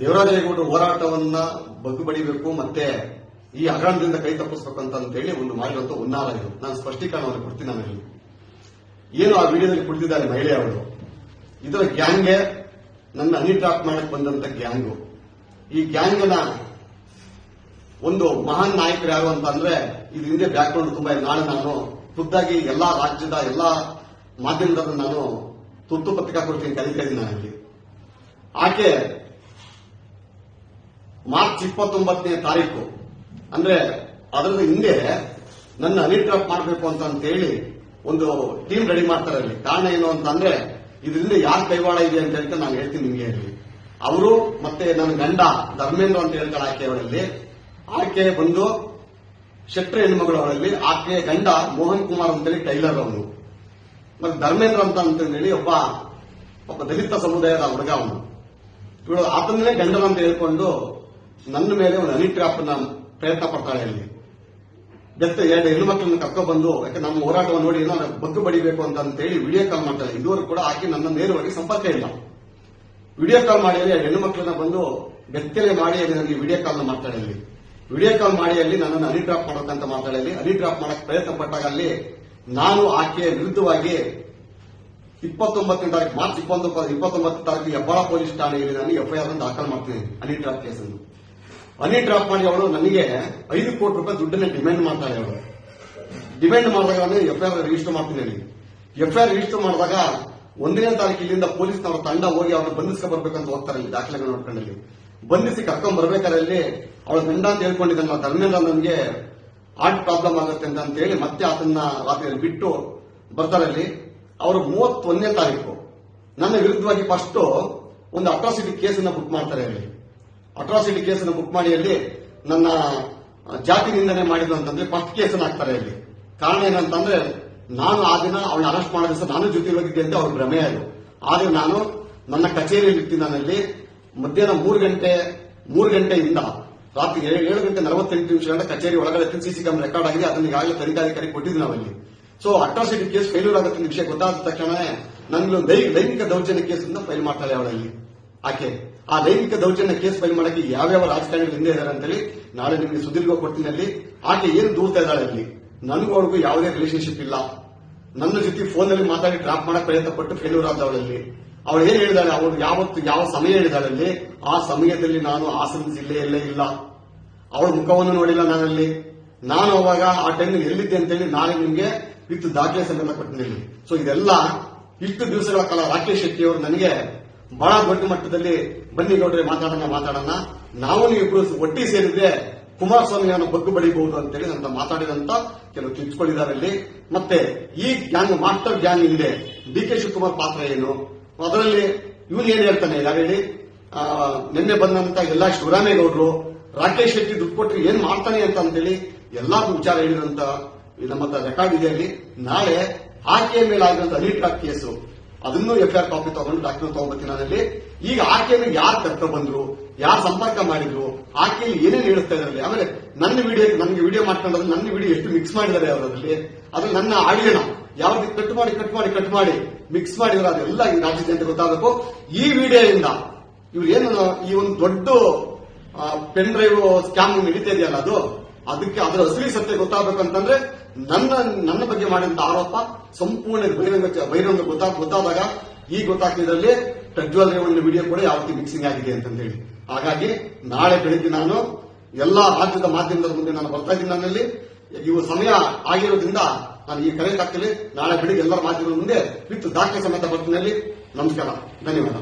ದೇವರಾಜೇಗೌಡರ ಹೋರಾಟವನ್ನ ಬಗ್ಗುಬಡಿಬೇಕು ಮತ್ತೆ ಈ ಹಗರಣದಿಂದ ಕೈ ತಪ್ಪಿಸಬೇಕು ಅಂತ ಹೇಳಿ ಒಂದು ಮಾಡಿರುವಂತ ಉನ್ನಾರ ಇದು. ನಾನು ಸ್ಪಷ್ಟೀಕರಣವನ್ನು ಕೊಡ್ತೀನಿ ನಾನು ಏನು ಆ ವಿಡಿಯೋದಲ್ಲಿ ಕುಳಿತಿದ್ದಾರೆ ಮಹಿಳೆಯವರು ಇದರ ಗ್ಯಾಂಗ್ಗೆ ನನ್ನ ಹನಿ ಟ್ರಾಪ್ ಮಾಡಕ್ ಬಂದಂತ ಗ್ಯಾಂಗು. ಈ ಗ್ಯಾಂಗ್ನ ಒಂದು ಮಹಾನ್ ನಾಯಕರು ಯಾರು ಅಂತ ಅಂದ್ರೆ ಇದು ಹಿಂದೆ ಬ್ಯಾಕ್ಗ್ರೌಂಡ್ ತುಂಬಾ. ನಾಳೆ ನಾನು ಖುದ್ದಾಗಿ ಎಲ್ಲಾ ರಾಜ್ಯದ ಎಲ್ಲಾ ಮಾಧ್ಯಮದ ನಾನು ತುರ್ತು ಪತ್ರಿಕಾ ಕೊಡ್ತೀನಿ ಕಲಿತಾ ಇದ್ದೀನಿ ನಾನಲ್ಲಿ ಆಕೆ ಮಾರ್ಚ್ ಇಪ್ಪತ್ತೊಂಬತ್ತನೇ ತಾರೀಕು. ಅಂದ್ರೆ ಅದರ ಹಿಂದೆ ನನ್ನ ಹನಿ ಟ್ರಾಪ್ ಮಾಡಬೇಕು ಅಂತ ಹೇಳಿ ಒಂದು ಟೀಮ್ ರೆಡಿ ಮಾಡ್ತಾರೆ ಅಲ್ಲಿ. ಕಾರಣ ಏನು ಅಂತ ಅಂದ್ರೆ ಇದರಿಂದ ಯಾರ ಕೈವಾಡ ಇದೆ ಅಂತ ಹೇಳ್ತಾ ನಾನು ಹೇಳ್ತೀನಿ ನಿಮಗೆ ಅಲ್ಲಿ ಅವರು ಮತ್ತೆ ನನ್ನ ಗಂಡ ಧರ್ಮೇಂದ್ರ ಅಂತ ಹೇಳ್ತಾರೆ ಆಕೆ ಅವರಲ್ಲಿ ಆಕೆ ಬಂದು ಶೆಟ್ರ ಹೆಣ್ಮಗಳು ಅವರಲ್ಲಿ ಆಕೆ ಗಂಡ ಮೋಹನ್ ಕುಮಾರ್ ಅಂತೇಳಿ ಟೈಲರ್ ಅವನು. ಮತ್ತೆ ಧರ್ಮೇಂದ್ರ ಅಂತ ಅಂತ ಹೇಳಿ ಒಬ್ಬ ಒಬ್ಬ ದಲಿತ ಸಮುದಾಯದ ಹುಡುಗ ಅವನು. ಇವಳು ಆತನೇ ಗಂಡನ ಅಂತ ಹೇಳ್ಕೊಂಡು ನನ್ನ ಮೇಲೆ ಒಂದು ಹನಿ ಟ್ರಾಪ್ ಪ್ರಯತ್ನ ಪಡ್ತಾಳೆ ಅಲ್ಲಿ. ಬೆತ್ತ ಎರಡು ಹೆಣ್ಣು ಮಕ್ಕಳನ್ನ ಬಂದು ಯಾಕೆ ನಮ್ಮ ಹೋರಾಟವನ್ನು ನೋಡಿ ಏನೋ ಬಗ್ಗು ಬಡಿಬೇಕು ಅಂತ ಹೇಳಿ ವಿಡಿಯೋ ಕಾಲ್ ಮಾಡ್ತಾಳೆ. ಇದುವರೆಗೂ ಕೂಡ ಆಕೆ ನನ್ನ ನೇರವಾಗಿ ಸಂಪರ್ಕ ಇಲ್ಲ. ವಿಡಿಯೋ ಕಾಲ್ ಮಾಡಿ ಎರಡು ಹೆಣ್ಣು ಬಂದು ಬೆತ್ತಲೆ ಮಾಡಿ ಅಲ್ಲಿ ನನಗೆ ವಿಡಿಯೋ ಕಾಲ್ ಮಾಡ್ತಾಳೆ ಅಲ್ಲಿ. ವಿಡಿಯೋ ಕಾಲ್ ಮಾಡಿ ಅಲ್ಲಿ ನನ್ನನ್ನು ಅನಿ ಡ್ರಾಪ್ ಮಾಡಬೇಕಂತ ಮಾತಾಡಿ ಅಲ್ಲಿ. ಹನಿ ಡ್ರಾಪ್ ಮಾಡಕ್ ಪ್ರಯತ್ನ ಪಟ್ಟಾಗ ಅಲ್ಲಿ ನಾನು ಆಕೆಯ ವಿರುದ್ಧವಾಗಿ ಇಪ್ಪತ್ತೊಂಬತ್ತನೇ ತಾರೀಕು, ಮಾರ್ಚ್ ಇಪ್ಪತ್ತೊಂಬತ್ತು ಇಪ್ಪತ್ತೊಂಬತ್ತು ತಾರೀಕು ಹೆಬ್ಬಾಳ ಪೊಲೀಸ್ ಠಾಣೆಯಲ್ಲಿ ನಾನು ಎಫ್ಐಆರ್ ದಾಖಲು ಮಾಡ್ತೀನಿ ಅನಿ ಡ್ರಾಪ್ ಕೇಸನ್ನು. ಹನಿ ಡ್ರಾಪ್ ಮಾಡಿ ಅವಳು ನನಗೆ ಐದು ಕೋಟಿ ರೂಪಾಯಿ ದುಡ್ಡನ್ನ ಡಿಮ್ಯಾಂಡ್ ಮಾಡ್ತಾಳೆ ಅವಳು ಡಿಮ್ಯಾಂಡ್ ಮಾಡಿದಾಗ ನಾನು ಎಫ್ಐಆರ್ ರಿಜಿಸ್ಟರ್ ಮಾಡ್ತೀನಿ ಅಲ್ಲಿ ಆರ್ ರಿಜಿಸ್ಟರ್ ಮಾಡಿದಾಗ ಒಂದನೇ ತಾರೀಕು ಇಲ್ಲಿಂದ ಪೊಲೀಸ್ನವರ ತಂಡ ಹೋಗಿ ಅವ್ರನ್ನ ಬಂಧಿಸ್ಕೊ ಬರ್ಬೇಕಂತ ಹೋಗ್ತಾರೆ ಅಲ್ಲಿ ದಾಖಲೆಗಳು ನೋಡ್ಕೊಂಡಲ್ಲಿ. ಬಂಧಿಸಿ ಕರ್ಕೊಂಡ್ ಬರ್ಬೇಕಾದ್ರೆ ಅವಳ ಗಂಡ ಅಂತ ಹೇಳ್ಕೊಂಡಿದ್ದಲ್ಲ ಧರ್ಮೇಂದ್ರ ನನಗೆ ಹಾರ್ಟ್ ಪ್ರಾಬ್ಲಮ್ ಆಗುತ್ತೆ ಅಂತ ಅಂತ ಹೇಳಿ ಮತ್ತೆ ಅದನ್ನ ರಾತ್ರಿಯಲ್ಲಿ ಬಿಟ್ಟು ಬರ್ತಾರೆ ಅಲ್ಲಿ. ಅವರು ಮೂವತ್ತೊಂದನೇ ತಾರೀಕು. ನನ್ನ ವಿರುದ್ಧವಾಗಿ ಫಸ್ಟ್ ಒಂದು ಅಟ್ರಾಸಿಟಿ ಕೇಸನ್ನ ಬುಕ್ ಮಾಡ್ತಾರೆ ಅಲ್ಲಿ. ಅಟ್ರಾಸಿಟಿ ಕೇಸನ್ನು ಬುಕ್ ಮಾಡಿ ಅಲ್ಲಿ ನನ್ನ ಜಾತಿ ನಿಂದನೆ ಮಾಡಿದ್ರು ಅಂತಂದ್ರೆ ಫಸ್ಟ್ ಕೇಸನ್ನು ಹಾಕ್ತಾರೆ ಇಲ್ಲಿ ಕಾರಣ ಏನಂತಂದ್ರೆ, ನಾನು ಆ ದಿನ ಅವಳನ್ನ ಅರೆಸ್ಟ್ ಮಾಡೋ ದಿವಸ ನಾನು ಜೊತೆ ಹೋಗಿದ್ದೆ ಅಂತ ಅವ್ರ ಭ್ರಮೆ ಅದು. ಆದ್ರೆ ನಾನು ನನ್ನ ಕಚೇರಿಯಲ್ಲಿ ನಾನಲ್ಲಿ ಮಧ್ಯಾಹ್ನ ಮೂರು ಗಂಟೆ, ಮೂರು ಗಂಟೆಯಿಂದ ರಾತ್ರಿ ಏಳು ಗಂಟೆ ನಲವತ್ತೆಂಟು ನಿಮಿಷಗಳ ಕಚೇರಿ ಒಳಗಡೆ ಸಿಸಿ ಕ್ಯಾಮ್ ರೆಕಾರ್ಡ್ ಆಗಿದೆ, ಅದನ್ನ ಈಗಾಗಲೇ ತನಿಖಾಧಿಕಾರಿ ಕೊಟ್ಟಿದ್ವಿ ನಾವಲ್ಲಿ. ಸೊ ಅಟ್ರಾಸಿಟಿ ಕೇಸ್ ಫೇಲ್ಯೂರ್ ಆಗುತ್ತೆ ವಿಷಯ ಗೊತ್ತಾದ ತಕ್ಷಣ ನನ್ನ ಲೈಂಗಿಕ ದೌರ್ಜನ್ಯ ಕೇಸ್ ಫೈಲ್ ಮಾಡ್ತಾಳೆ ಅವಳಲ್ಲಿ. ಆಕೆ. ಆ ಲೈಂಗಿಕ ದೌರ್ಜನ್ಯ ಕೇಸ್ ಫೈಲ್ ಮಾಡಕ್ಕೆ ಯಾವ್ಯಾವ ರಾಜಕಾರಣಿಗಳು ಹಿಂದೆ ಇದ್ದಾರೆ ಅಂತೇಳಿ ನಾಳೆ ನಿಮಗೆ ಸುದೀರ್ಘ ಕೊಡ್ತೀನಿ ಆಕೆ ಏನು ದೂರ್ತಾ ಇದ್ದಾಳೆ ಅಲ್ಲಿ? ನನಗೂ ಅವ್ರಿಗೂ ಯಾವುದೇ ರಿಲೇಶನ್ಶಿಪ್ ಇಲ್ಲ. ನನ್ನ ಜೊತೆ ಫೋನ್ನಲ್ಲಿ ಮಾತಾಡಿ ಡ್ರಾಪ್ ಮಾಡಕ್ ಪ್ರಯತ್ನ ಪಟ್ಟು ಫೇಲ್ಯೂರ್ ಆದವಳಲ್ಲಿ ಅವಳು ಏನ್ ಹೇಳಿದಾಳೆ? ಅವಳು ಯಾವತ್ತು ಯಾವ ಸಮಯ ಹೇಳಿದಾಳೆ ಅಲ್ಲಿ? ಆ ಸಮಯದಲ್ಲಿ ನಾನು ಹಾಸನ ಜಿಲ್ಲೆಯಲ್ಲೇ ಇಲ್ಲ ಅವಳ ಮುಖವನ್ನು ನೋಡಿಲ್ಲ ನಾನಲ್ಲಿ. ನಾನು ಅವಾಗ ಆ ಟೈಮ್ ಎಲ್ಲಿದ್ದೆ ಅಂತೇಳಿ ನಾಳೆ ನಿಮಗೆ ವಿತ್ ದಾಖಲೆ ಸಂಬಂಧಪಟ್ಟಿನಲ್ಲಿ ಸೊ ಇದೆಲ್ಲ ಇಷ್ಟು ದಿವಸಗಳ ಕಾಲ ರಾಕೇಶ್ ಶೆಟ್ಟಿ ಅವರು ನನಗೆ ಬಹಳ ದೊಡ್ಡ ಮಟ್ಟದಲ್ಲಿ ಬನ್ನಿ ನೋಡ್ರಿ ಮಾತಾಡೋಣ ಮಾತಾಡೋಣ. ನಾವು ನೀವು ಒಟ್ಟಿ ಸೇರಿದ್ರೆ ಕುಮಾರಸ್ವಾಮಿಯನ್ನು ಬಗ್ಗು ಬಡಿಬಹುದು ಅಂತೇಳಿ ನನ್ನ ಮಾತಾಡಿದಂತ ಕೆಲವು ತಿಳ್ಸ್ಕೊಂಡಿದ್ದಾರೆ ಅಲ್ಲಿ ಮತ್ತೆ ಈ ಗ್ಯಾಂಗ್ ಮಾಸ್ಟರ್ ಗ್ಯಾಂಗ್ ಹಿಂದೆ ಡಿ ಕೆ ಶಿವಕುಮಾರ್ ಪಾತ್ರ ಏನು? ಅದರಲ್ಲಿ ಇವನು ಏನ್ ಹೇಳ್ತಾನೆ? ಯಾರು ಹೇಳಿ? ನಿನ್ನೆ ಬಂದಂತ ಎಲ್ಲಾ ಶಿವರಾಮೇಗೌಡರು, ರಾಕೇಶ್ ಶೆಟ್ಟಿ ದುಡ್ಡು ಕೊಟ್ಟರೆ ಏನ್ ಮಾಡ್ತಾನೆ ಅಂತ ಅಂತೇಳಿ ಎಲ್ಲಾ ವಿಚಾರ ಹೇಳಿದಂತ ನಮ್ಮ ರೆಕಾರ್ಡ್ ಇದೆ ಅಲ್ಲಿ. ನಾಳೆ ಆಕೆಯ ಮೇಲೆ ಆಗಿರುವಂತಹ ಹನಿ ಟ್ರಾಕ್ ಕೇಸು. ಅದನ್ನು ಎಫ್ಐಆರ್ ಕಾಪಿ ತಗೊಂಡು ಡಾಕ್ಯುಮೆಂಟ್ ತಗೊಂಡ್ಬರ್ತೀನಿ ನಾನಲ್ಲಿ. ಈಗ ಆಕೆಯನ್ನು ಯಾರು ಕರ್ಕೊಂಡು ಬಂದ್ರು, ಯಾರು ಸಂಪರ್ಕ ಮಾಡಿದ್ರು, ಆಕೆಯಲ್ಲಿ ಏನೇನು ಹೇಳ್ತಾ ಇದ್ರಲ್ಲಿ ಆಮೇಲೆ ನನ್ನ ವಿಡಿಯೋ ನನಗೆ ವಿಡಿಯೋ ಮಾಡ್ಕೊಂಡ್ರೆ ನನ್ನ ವಿಡಿಯೋ ಎಷ್ಟು ಮಿಕ್ಸ್ ಮಾಡಿದ್ದಾರೆ ಅವರಲ್ಲಿ ಅದು ನನ್ನ ಆಡಿಯೋನ ಯಾವ್ದು ಕಟ್ ಮಾಡಿ ಕಟ್ ಮಾಡಿ ಕಟ್ ಮಾಡಿ ಮಿಕ್ಸ್ ಮಾಡಿದ್ರೆ ಅದೆಲ್ಲ ರಾಜ್ಯದ ಜನತೆ ಗೊತ್ತಾಗಬೇಕು. ಈ ವಿಡಿಯೋದಿಂದ ಇವ್ರು ಏನು, ಈ ಒಂದು ದೊಡ್ಡ ಪೆನ್ ಡ್ರೈವ್ ಸ್ಕ್ಯಾಮ್ ನಡೀತಾ ಇದೆಯಲ್ಲ ಅದು? ಅದಕ್ಕೆ ಅದರ ಅಸಲಿ ಸತ್ಯ ಗೊತ್ತಾಗಬೇಕಂತಂದ್ರೆ ನನ್ನ ನನ್ನ ಬಗ್ಗೆ ಮಾಡಿದಂತ ಆರೋಪ ಸಂಪೂರ್ಣ ಬಹಿರಂಗ ಬಹಿರಂಗ ಗೊತ್ತಾ, ಗೊತ್ತಾದಾಗ ಈ ಗೊತ್ತಾಗ್ತಿದ್ರಲ್ಲಿ ಪ್ರಜ್ವಲ್ ರೇವಣ್ಣ ವಿಡಿಯೋ ಕೂಡ ಯಾವ ಮಿಕ್ಸಿಂಗ್ ಆಗಿದೆ ಅಂತ ಹೇಳಿ. ಹಾಗಾಗಿ ನಾಳೆ ಬೆಳಿಗ್ಗೆ ನಾನು ಎಲ್ಲಾ ರಾಜ್ಯದ ಮಾಧ್ಯಮದ ಮುಂದೆ ನಾನು ಬರ್ತಾ ಇದ್ದೀನಿ ನನ್ನಲ್ಲಿ. ಇವು ಸಮಯ ಆಗಿರೋದ್ರಿಂದ ನಾನು ಈ ಕರೆಂಟ್ ಹಾಕ್ತೀನಿ ನಾಳೆ ಬೆಳಿಗ್ಗೆ ಎಲ್ಲರ ಮಾಧ್ಯಮದ ಮುಂದೆ ವಿತ್ ದಾಖಲೆ ಸಮೇತ ಬರ್ತೀನಿ ನಮಸ್ಕಾರ. ಧನ್ಯವಾದ.